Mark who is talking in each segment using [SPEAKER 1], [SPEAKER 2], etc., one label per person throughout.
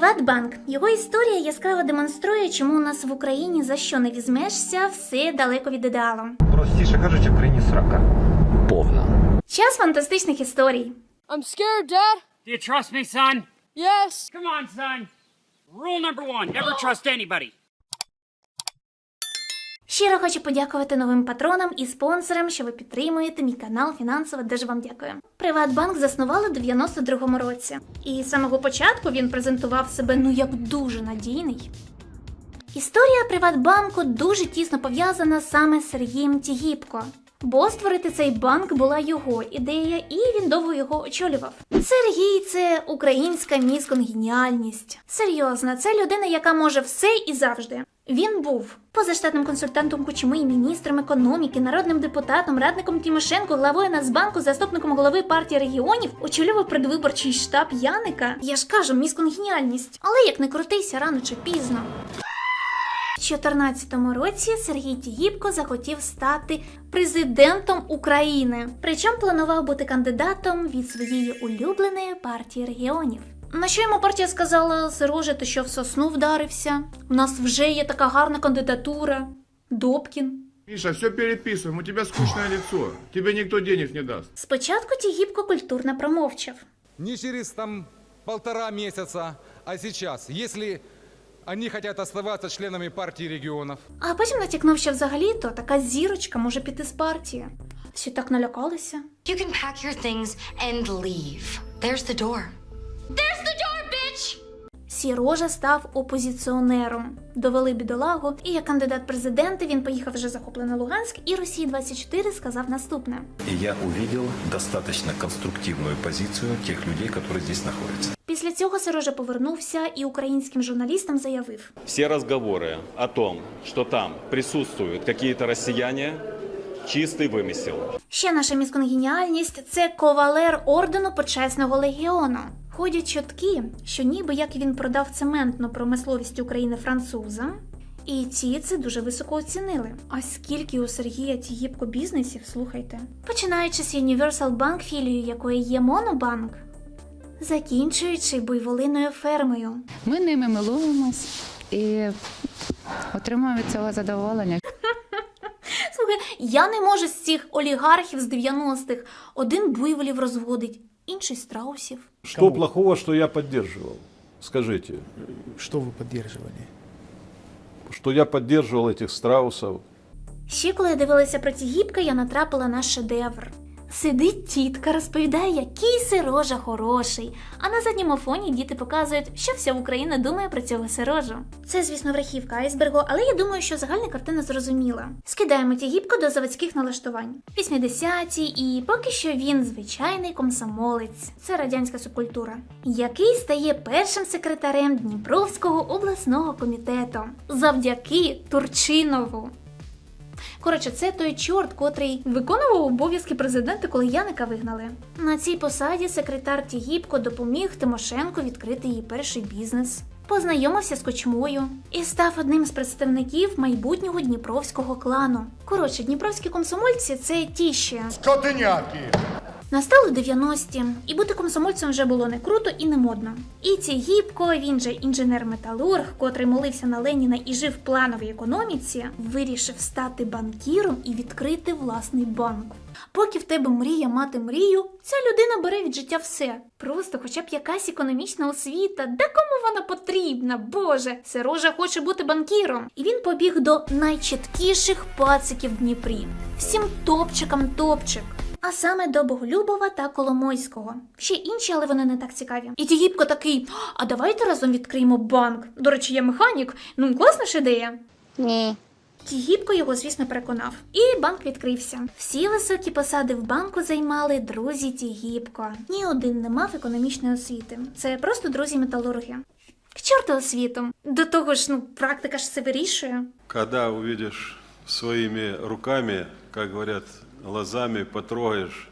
[SPEAKER 1] Приватбанк. Його історія яскраво демонструє, чому у нас в Україні за що не візьмешся, все далеко від ідеалу.
[SPEAKER 2] Простіше кажучи, в країні срака.
[SPEAKER 3] Повна.
[SPEAKER 1] Час фантастичних історій.
[SPEAKER 4] I'm scared, Dad.
[SPEAKER 5] Do you trust me, son?
[SPEAKER 4] Yes.
[SPEAKER 5] Come on, son. Rule number one never trust anybody.
[SPEAKER 1] Щиро хочу подякувати новим патронам і спонсорам, що ви підтримуєте мій канал фінансово. Дуже вам дякую. Приватбанк заснували у 92-му році, і з самого початку він презентував себе ну як дуже надійний. Історія Приватбанку дуже тісно пов'язана саме з Сергієм Тігіпко. Бо створити цей банк була його ідея, і він довго його очолював. Сергій це українська міс конгеніальність. Серйозно, це людина, яка може все і завжди. Він був позаштатним консультантом Кучми, міністром економіки, народним депутатом, радником Тимошенко, главою Нацбанку, заступником голови партії регіонів, очолював предвиборчий штаб Яника. Я ж кажу, місконгеніальність. Але як не крутися рано чи пізно. У 2014 році Сергій Тігіпко захотів стати президентом України. Причому планував бути кандидатом від своєї улюбленої партії регіонів. На що йому партія сказала Сероже, ти що в сосну вдарився? У нас вже є така гарна кандидатура. Добкін.
[SPEAKER 6] Миша, все переписываем, у тебя скучное лицо. Тебе никто денег не даст.
[SPEAKER 1] Спочатку Тігіпко культурно промовчав.
[SPEAKER 7] Не через там полтора месяца, а сейчас, если они хотят оставаться членами партии регионов.
[SPEAKER 1] А потім натякнув, що взагалі-то така зірочка може піти з партії. Всі так налякалися.
[SPEAKER 8] You can pack your things and leave. There's the door. There's!
[SPEAKER 1] Сірожа став опозиціонером. Довели бідолагу, і як кандидат в президенти він поїхав вже захоплений Луганськ, і Росії 24 сказав наступне:
[SPEAKER 9] И я увидел достаточно конструктивную позицию тех людей, которые здесь находятся.
[SPEAKER 1] після цього Сирожа повернувся і українським журналістам заявив:
[SPEAKER 10] Все разговоры о том, что там присутствуют какие-то россияне, чистый вымысел.
[SPEAKER 1] ще наша місконгеніальність це ковалер ордену почесного легіону. Ходять чутки, що ніби як він продав цементну промисловість України французам. І ці це дуже високо оцінили. А скільки у Сергія Тігіпко бізнесів, слухайте. Починаючи з Universal Bank, філією якої є Монобанк, закінчуючи буйволиною фермою.
[SPEAKER 11] Ми ними милуємось і отримуємо від цього задоволення.
[SPEAKER 1] Слухай, я не можу з цих олігархів з 90-х один буйволів розводить, інший страусів.
[SPEAKER 12] Что плохого, что я поддерживал? Скажите,
[SPEAKER 2] Что вы поддерживали?
[SPEAKER 12] что я поддерживал этих страусов?
[SPEAKER 1] Ще коли я дивилася про ці гібки, я натрапила на шедевр. Сидить тітка, розповідає, який сирожа хороший. А на задньому фоні діти показують, що вся Україна думає про цього сирожу. Це, звісно, верхівка айсбергу, але я думаю, що загальна картина зрозуміла. Скидаємо ті гібко до заводських налаштувань. 80-ті, і поки що він звичайний комсомолець. Це радянська субкультура, який стає першим секретарем Дніпровського обласного комітету завдяки Турчинову. Коротше, це той чорт, котрий виконував обов'язки президента, коли Яника вигнали. На цій посаді секретар Тігіпко допоміг Тимошенко відкрити її перший бізнес. Познайомився з кочмою і став одним з представників майбутнього дніпровського клану. Коротше, дніпровські комсомольці це ті ще.
[SPEAKER 6] Скотыняки!
[SPEAKER 1] Настали 90-ті, і бути комсомольцем вже було не круто і не модно. І ці гібко, він же інженер-металург, котрий молився на Леніна і жив в плановій економіці, вирішив стати банкіром і відкрити власний банк. Поки в тебе мрія мати мрію, ця людина бере від життя все. Просто хоча б якась економічна освіта, де кому вона потрібна, Боже, Сирожа хоче бути банкіром. І він побіг до найчіткіших пациків в Дніпрі. Всім топчикам топчик. А саме до Боголюбова та Коломойського. Ще інші, але вони не так цікаві. І Тігіпко такий: а давайте разом відкриємо банк. До речі, я механік. Ну, класна ж ідея.
[SPEAKER 11] Ні.
[SPEAKER 1] Тігіпко його, звісно, переконав. І банк відкрився. Всі високі посади в банку займали друзі Тігіпко. Ні один не мав економічної освіти. Це просто друзі металурги. К чорту освіту. До того ж, ну, практика ж все вирішує.
[SPEAKER 9] Когда увидишь своими руками, как говорят, глазами потрогаешь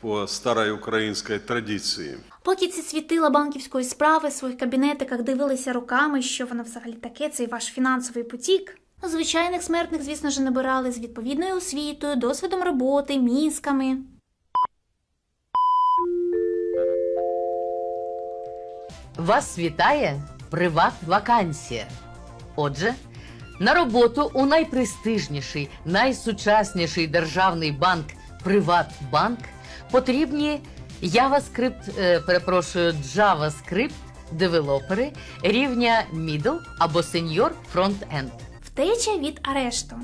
[SPEAKER 9] по старой украинской традиции.
[SPEAKER 1] Поки ці світила банківської справи в своїх кабінетиках дивилися руками, що воно взагалі таке, цей ваш фінансовий потік. Звичайних смертних, звісно ж, набирали з відповідною освітою, досвідом роботи, мізками.
[SPEAKER 3] Вас вітає Приват Вакансія. Отже, на роботу у найпрестижніший, найсучасніший державний банк Приватбанк потрібні JavaScript, е, перепрошую, JavaScript девелопери рівня Middle або Senior Front-End.
[SPEAKER 1] Втеча від арешту.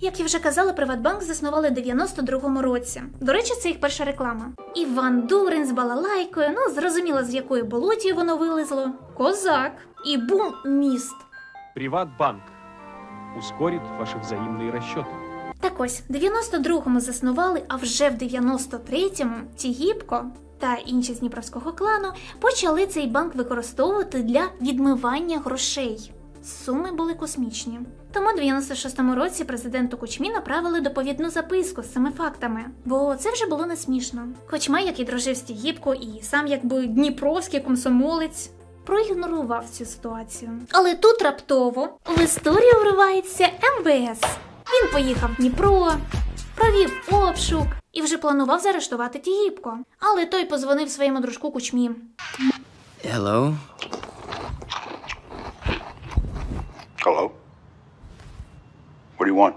[SPEAKER 1] Як я вже казала, Приватбанк заснували в 92-му році. До речі, це їх перша реклама. Іван Дурин з балалайкою, ну зрозуміло, з якої болоті воно вилезло. Козак і бум міст.
[SPEAKER 2] Приватбанк ускорит ваши взаимные расчеты.
[SPEAKER 1] Так ось, в 92-му заснували, а вже в 93-му Тігіпко та інші з Дніпровського клану почали цей банк використовувати для відмивання грошей. Суми були космічні. Тому в 96-му році президенту Кучмі направили доповідну записку з цими фактами, бо це вже було не смішно. Кучма, який дружив з Тігіпко і сам якби дніпровський комсомолець, проігнорував цю ситуацію. Але тут раптово в історію вривається МВС. Він поїхав в Дніпро, провів обшук і вже планував заарештувати Тігіпко. Але той позвонив своєму дружку Кучмі.
[SPEAKER 2] Hello.
[SPEAKER 6] Hello? What do you want?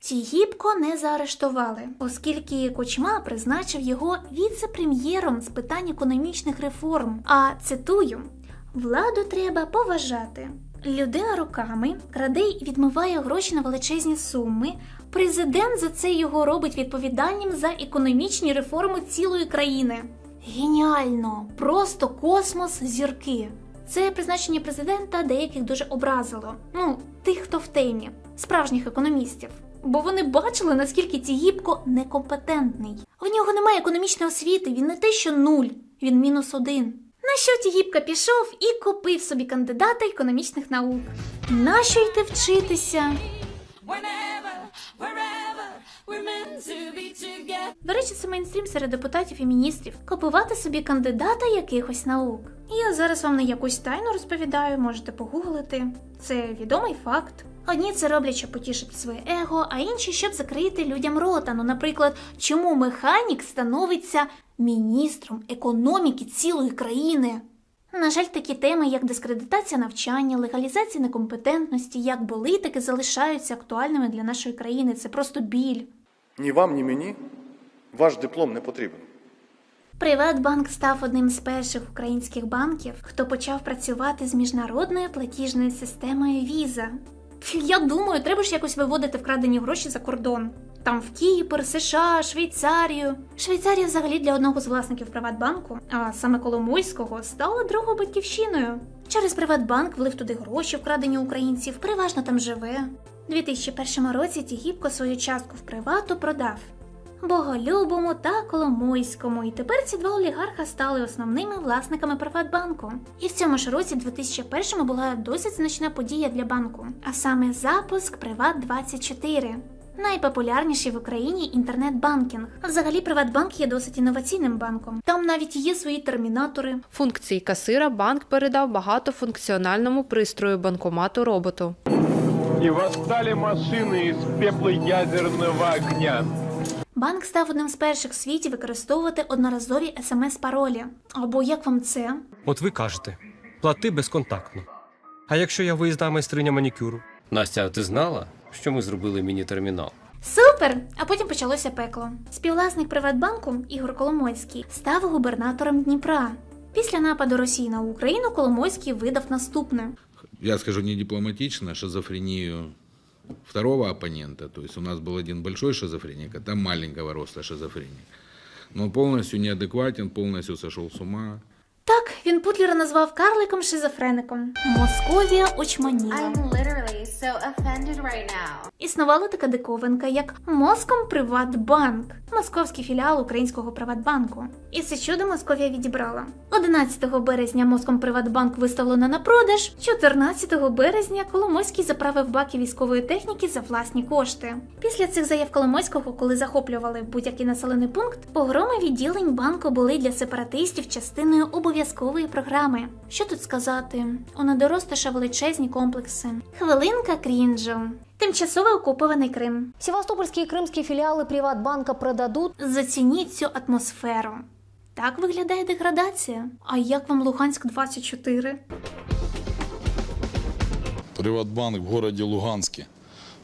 [SPEAKER 1] Тігіпко не заарештували, оскільки Кучма призначив його віце-прем'єром з питань економічних реформ. А цитую: владу треба поважати. Людина руками краде й відмиває гроші на величезні суми. Президент за це його робить відповідальним за економічні реформи цілої країни. Геніально! Просто космос зірки. Це призначення президента деяких дуже образило. Ну, тих, хто в темі, справжніх економістів. Бо вони бачили, наскільки Тігіпко некомпетентний. В нього немає економічної освіти, він не те, що нуль, він мінус один. На що Тігіпка пішов і купив собі кандидата економічних наук. Нащо йти вчитися? До речі, це мейнстрім серед депутатів і міністрів купувати собі кандидата якихось наук. Я зараз вам не якусь тайну розповідаю, можете погуглити. Це відомий факт. Одні це роблять, щоб потішити своє его, а інші щоб закрити людям рота. Ну, наприклад, чому механік становиться міністром економіки цілої країни? На жаль, такі теми, як дискредитація навчання, легалізація некомпетентності, як були, так і залишаються актуальними для нашої країни. Це просто біль.
[SPEAKER 6] Ні вам, ні мені ваш диплом не потрібен.
[SPEAKER 1] Приватбанк став одним з перших українських банків, хто почав працювати з міжнародною платіжною системою Visa. Я думаю, треба ж якось виводити вкрадені гроші за кордон. Там в Кіпр, США, Швейцарію. Швейцарія взагалі для одного з власників Приватбанку, а саме Коломойського, стала другою батьківщиною. Через Приватбанк влив туди гроші, вкрадені українців, переважно там живе. У 2001 році Тігіпко свою частку в привату продав. Боголюбому та Коломойському, і тепер ці два олігарха стали основними власниками Приватбанку. І в цьому ж році, 2001 була досить значна подія для банку, а саме запуск Приват 24 Найпопулярніший в Україні інтернет-банкінг. Взагалі, Приватбанк є досить інноваційним банком. Там навіть є свої термінатори.
[SPEAKER 11] Функції касира банк передав багатофункціональному пристрою банкомату роботу.
[SPEAKER 6] И восстали машины из пепла ядерного огня.
[SPEAKER 1] Банк став одним з перших в світі використовувати одноразові смс-паролі. Або як вам це?
[SPEAKER 2] От ви кажете, плати безконтактно. А якщо я виїзна майстриня манікюру?
[SPEAKER 5] Настя, а ти знала, що ми зробили міні-термінал?
[SPEAKER 1] Супер! А потім почалося пекло. Співвласник Приватбанку Ігор Коломойський став губернатором Дніпра. Після нападу Росії на Україну Коломойський видав наступне.
[SPEAKER 6] Я скажу не дипломатично, шизофрению второго оппонента. То есть у нас был один большой шизофреник, а там маленького роста шизофреник. Но полностью неадекватен, полностью сошел с ума.
[SPEAKER 1] Так, він Путлера назвав карликом шизофреником. Московія очманіла.
[SPEAKER 8] So offended right now.
[SPEAKER 1] Існувала така диковинка, як Моском Приватбанк, московський філіал українського Приватбанку. І це чудо Московія відібрала. 11 березня Моском Приватбанк виставлено на продаж. 14 березня Коломойський заправив баки військової техніки за власні кошти. Після цих заяв Коломойського, коли захоплювали будь-який населений пункт, погроми відділень банку були для сепаратистів частиною обов'язкової програми. Що тут сказати? У недоростиша величезні комплекси. Хвилинка крінжу. Тимчасово окупований Крим.
[SPEAKER 4] Севастопольские и крымские филиалы Приватбанка продадут.
[SPEAKER 1] Зацініть цю атмосферу. Так виглядає деградація. А як вам Луганськ 24?
[SPEAKER 13] Приватбанк в городе Луганске,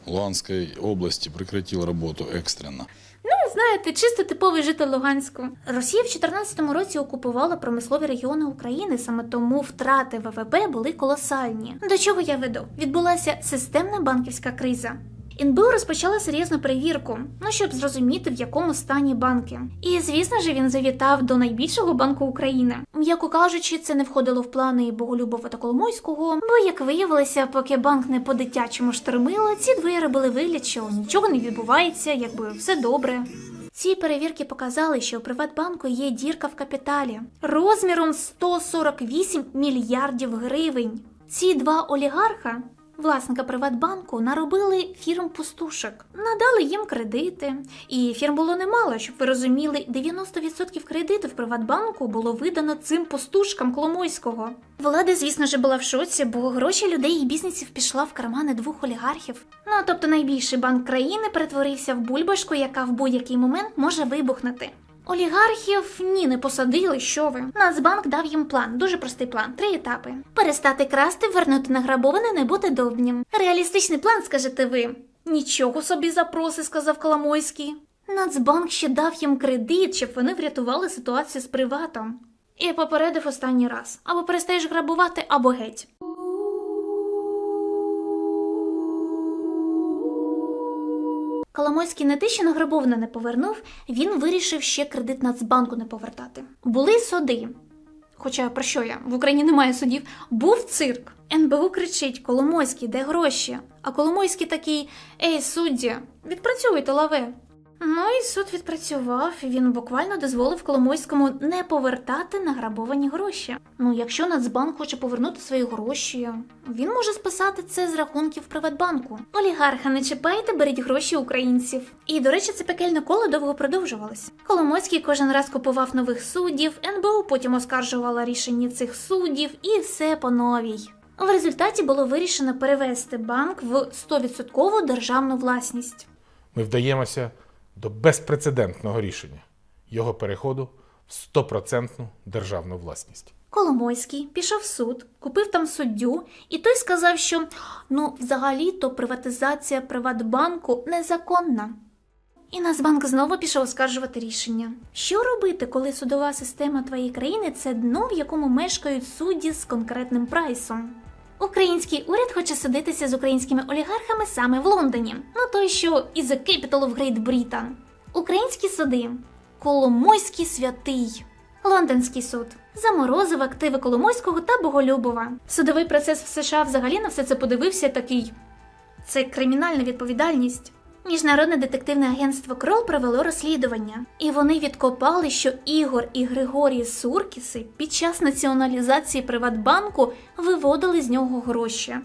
[SPEAKER 13] Луганской области прекратил работу экстренно.
[SPEAKER 1] Ну, знаєте, чисто типовий житель Луганську. Росія в 2014 році окупувала промислові регіони України, саме тому втрати ВВП були колосальні. До чого я веду? Відбулася системна банківська криза. НБУ розпочала серйозну перевірку, ну щоб зрозуміти, в якому стані банки. І звісно ж, він завітав до найбільшого банку України. М'яко кажучи, це не входило в плани Боголюбова та Коломойського, бо як виявилося, поки банк не по-дитячому штормило, ці двоє робили вигляд, що нічого не відбувається, якби все добре. Ці перевірки показали, що у Приватбанку є дірка в капіталі розміром 148 мільярдів гривень. Ці два олігарха, власника Приватбанку, наробили фірм пустушок, надали їм кредити. І фірм було немало, щоб ви розуміли, 90% кредитів Приватбанку було видано цим пустушкам Коломойського. Влада, звісно ж, була в шоці, бо гроші людей і бізнесів пішла в кармани двох олігархів. Ну тобто найбільший банк країни перетворився в бульбашку, яка в будь-який момент може вибухнути. Олігархів ні, не посадили, що ви. Нацбанк дав їм план, дуже простий план, три етапи: перестати красти, вернути награбоване, не бути довбнім. Реалістичний план, скажете ви. Нічого собі запроси, сказав Коломойський. Нацбанк ще дав їм кредит, щоб вони врятували ситуацію з приватом. І попередив останній раз: або перестаєш грабувати, або геть. Коломойський не те, що награбоване не повернув, він вирішив ще кредит Нацбанку не повертати. Були суди. Хоча про що я? В Україні немає судів. Був цирк. НБУ кричить: Коломойський, де гроші? А Коломойський такий: Ей, судді, відпрацьовуйте лаве. Ну і суд відпрацював, він буквально дозволив Коломойському не повертати награбовані гроші. Ну, якщо Нацбанк хоче повернути свої гроші, він може списати це з рахунків Приватбанку. Олігарха не чіпайте, беріть гроші українців. І до речі, це пекельне коло довго продовжувалось. Коломойський кожен раз купував нових суддів, НБУ потім оскаржувала рішення цих суддів, і все по новій. В результаті було вирішено перевести банк в 100% державну власність.
[SPEAKER 14] Ми вдаємося до безпрецедентного рішення його переходу в 100% державну власність.
[SPEAKER 1] Коломойський пішов в суд, купив там суддю, і той сказав, що ну, взагалі-то приватизація Приватбанку незаконна. І Нацбанк знову пішов оскаржувати рішення. Що робити, коли судова система твоєї країни це дно, в якому мешкають судді з конкретним прайсом? Український уряд хоче судитися з українськими олігархами саме в Лондоні. Ну той, що із The Capital of Great Britain. Українські суди. Коломойський святий. Лондонський суд заморозив активи Коломойського та Боголюбова. Судовий процес в США взагалі на все це подивився такий. Це кримінальна відповідальність. Міжнародне детективне агентство Крол провело розслідування, і вони відкопали, що Ігор і Григорій Суркіси під час націоналізації Приватбанку виводили з нього гроші.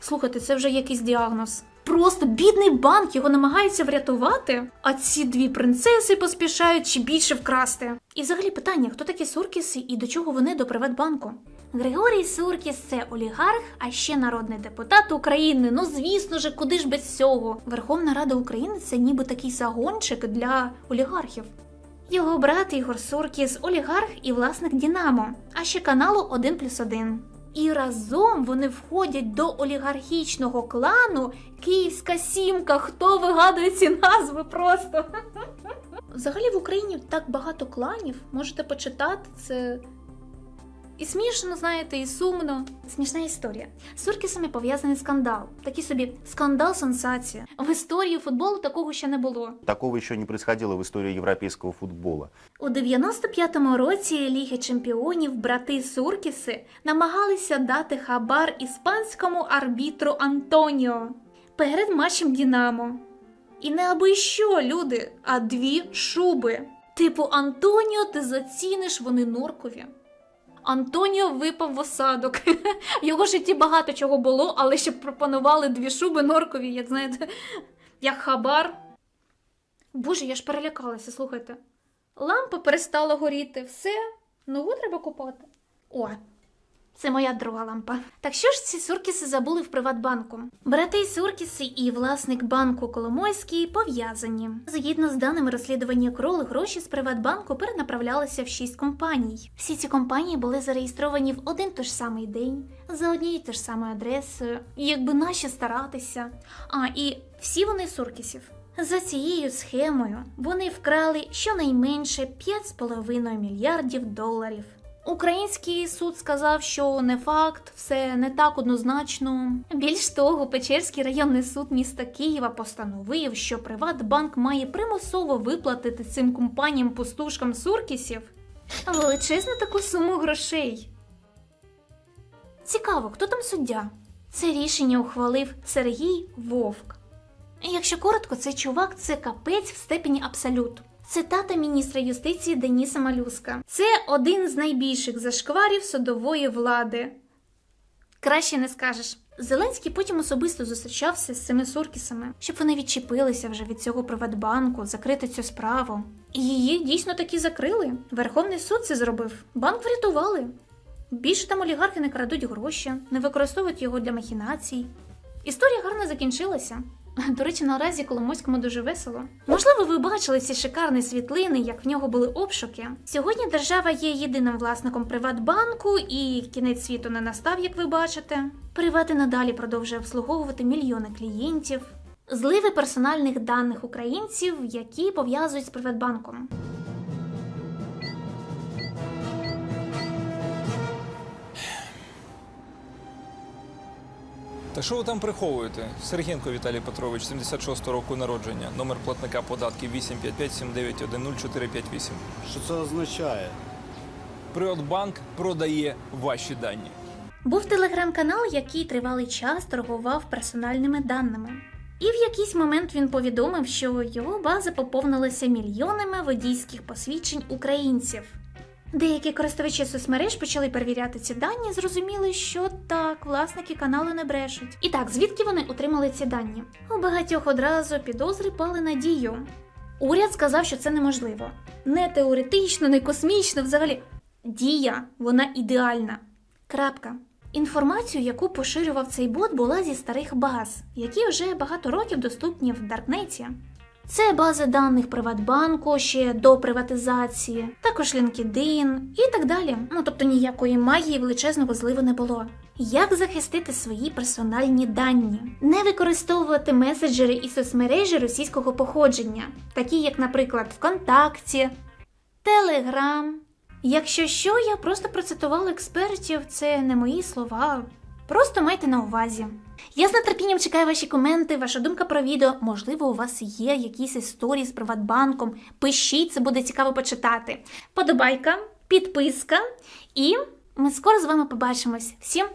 [SPEAKER 1] Слухайте, це вже якийсь діагноз. Просто бідний банк його намагаються врятувати, а ці дві принцеси поспішають ще більше вкрасти. І взагалі питання: хто такі Суркіси і до чого вони до Приватбанку? Григорій Суркіс це олігарх, а ще народний депутат України. Ну звісно ж, куди ж без цього? Верховна Рада України це ніби такий загончик для олігархів. Його брат Ігор Суркіс олігарх і власник Дінамо, а ще каналу 1 плюс 1. І разом вони входять до олігархічного клану Київська сімка. Хто вигадує ці назви просто? Взагалі в Україні так багато кланів. Можете почитати це. І смішно, знаєте, і сумно. Смішна історія. З Суркісами пов'язаний скандал. Такий собі скандал-сенсація. В історії футболу такого ще не було.
[SPEAKER 9] Такого еще не происходило в истории европейского футбола.
[SPEAKER 1] У 95-му році Ліги Чемпіонів брати Суркіси намагалися дати хабар іспанському арбітру Антоніо перед матчем Дінамо. І не аби що, люди, а дві шуби. Типу Антоніо, ти заціниш, вони норкові. Антоніо випав в осадок. В його житті багато чого було, але ще пропонували дві шуби норкові, як знаєте, як хабар. Боже, я ж перелякалася, слухайте. Лампа перестала горіти, все, нову треба купати. О, Це моя друга лампа. Так що ж ці Суркіси забули в Приватбанку? Брати Суркіси і власник банку Коломойський пов'язані. Згідно з даними розслідування Кроли, гроші з Приватбанку перенаправлялися в шість компаній. Всі ці компанії були зареєстровані в один той ж самий день, за однією той ж самою адресою. Якби наші старатися. А і всі вони Суркісів. За цією схемою вони вкрали щонайменше 5,5 мільярдів доларів. Український суд сказав, що не факт, все не так однозначно. Більш того, Печерський районний суд міста Києва постановив, що Приватбанк має примусово виплатити цим компаніям пустушкам Суркісів величезну таку суму грошей. Цікаво, хто там суддя? Це рішення ухвалив Сергій Вовк. Якщо коротко, цей чувак це капець в степені абсолют. Цитата міністра юстиції Деніса Малюска. Це один з найбільших зашкварів судової влади. Краще не скажеш. Зеленський потім особисто зустрічався з цими суркісами, щоб вони відчепилися вже від цього Приватбанку, закрити цю справу. І її дійсно таки закрили. Верховний суд це зробив. Банк врятували. Більше там олігархи не крадуть гроші, не використовують його для махінацій. Історія гарно закінчилася. До речі, наразі Коломойському дуже весело. Можливо, ви бачили ці шикарні світлини, як в нього були обшуки. Сьогодні держава є єдиним власником Приватбанку, і кінець світу не настав, як ви бачите. Приват і надалі продовжує обслуговувати мільйони клієнтів. Зливи персональних даних українців, які пов'язують з Приватбанком.
[SPEAKER 15] Та що ви там приховуєте? Сергенко Віталій Петрович, 76 року народження, номер платника податків 855-7910-458.
[SPEAKER 16] Що це означає?
[SPEAKER 15] Приватбанк продає ваші дані.
[SPEAKER 1] Був телеграм-канал, який тривалий час торгував персональними даними. І в якийсь момент він повідомив, що його база поповнилася мільйонами водійських посвідчень українців. Деякі користувачі соцмереж почали перевіряти ці дані, зрозуміли, що так, власники каналу не брешуть. І так, звідки вони отримали ці дані? У багатьох одразу підозри пали на дію. Уряд сказав, що це неможливо. Не теоретично, не космічно, взагалі. Дія, вона ідеальна. Крапка. Інформацію, яку поширював цей бот, була зі старих баз, які вже багато років доступні в Даркнеті. Це бази даних Приватбанку ще до приватизації, також LinkedIn і так далі. Ну тобто ніякої магії величезного зливу не було. Як захистити свої персональні дані? Не використовувати меседжери і соцмережі російського походження, такі як, наприклад, ВКонтакті, Телеграм. Якщо що, я просто процитувала експертів, це не мої слова. Просто майте на увазі. Я з нетерпінням чекаю ваші коменти, ваша думка про відео. Можливо, у вас є якісь історії з Приватбанком. Пишіть, це буде цікаво почитати. Подобайка, підписка, і ми скоро з вами побачимось. Всім!